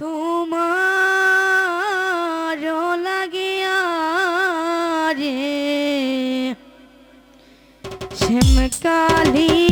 তোমার লাগিয়া রে শ্যামকালী